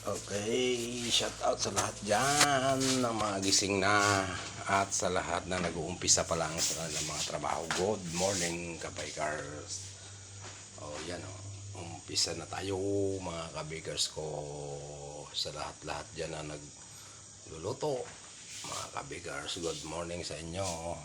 Okay, shout out sa lahat dyan na mga gising na at sa lahat na nag-uumpisa pa lang sa kanilang mga trabaho. Good morning, kabikers. Oh, yan oh. Umpisa na tayo mga kabikers ko sa lahat-lahat dyan na nagluluto. Mga kabikers, good morning sa inyo.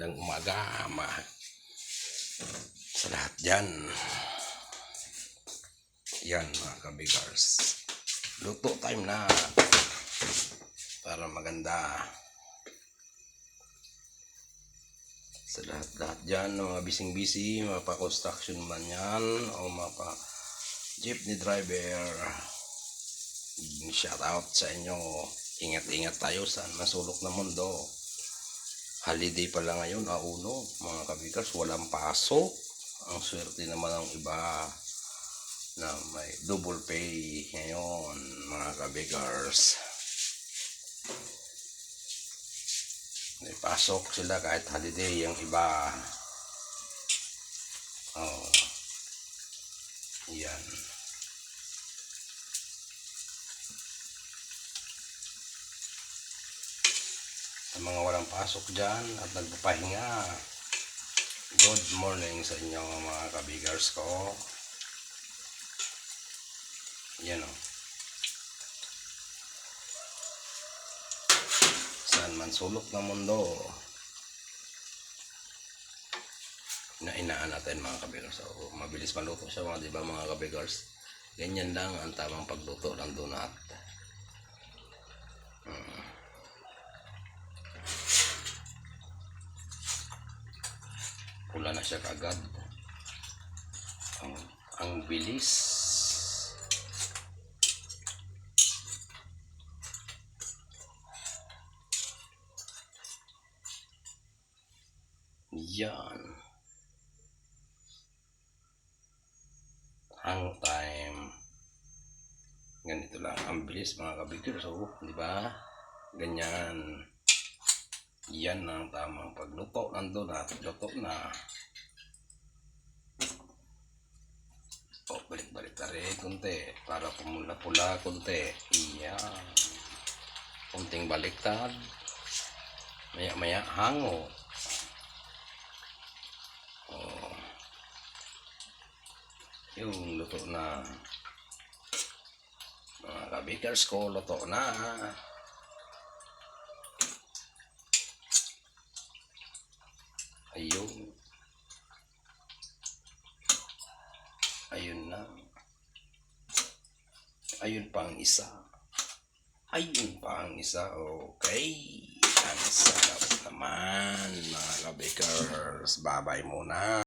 Magandang umaga ma sa lahat dyan. Yan mga kabigars. Luto time na para maganda sa lahat-lahat dyan ng mga bising-busy, mga pa-construction man yan o mga jeepney driver. Shout out sa inyo. Ingat-ingat tayo sa masulok na mundo holiday pala ngayon, auno, mga kabigas, walang pasok. Ang swerte naman ng iba na may double pay ngayon, mga kabigars. May pasok sila kahit holiday yung iba. Oh. Yan. Sa mga walang pasok dyan at nagpapahinga. Good morning sa inyo mga kabigars ko. Yan o. Saan man sulok ng mundo. Inainaan natin mga kabigars. So, mabilis maluto siya mga diba mga kabigars. Ganyan lang ang tamang pagluto ng donut. Pula na siya kagad. Ang, ang bilis. Yan. Hang time. Ganito lang. Ang bilis mga kabigir. So, di ba? Ganyan. Yan ang tamang pagluto ng donut. Luto na. O, balik-balik na rin kunti. Para pumula-pula kunti. Iyan. Kunting baliktad. Maya-maya hango. O. Yung luto na. Mga kabikers ko, luto na. Ayun. Ayun na. Ayun pang isa. Ayun pang isa. Okay. Ang sarap naman mga kabikers. Babay muna.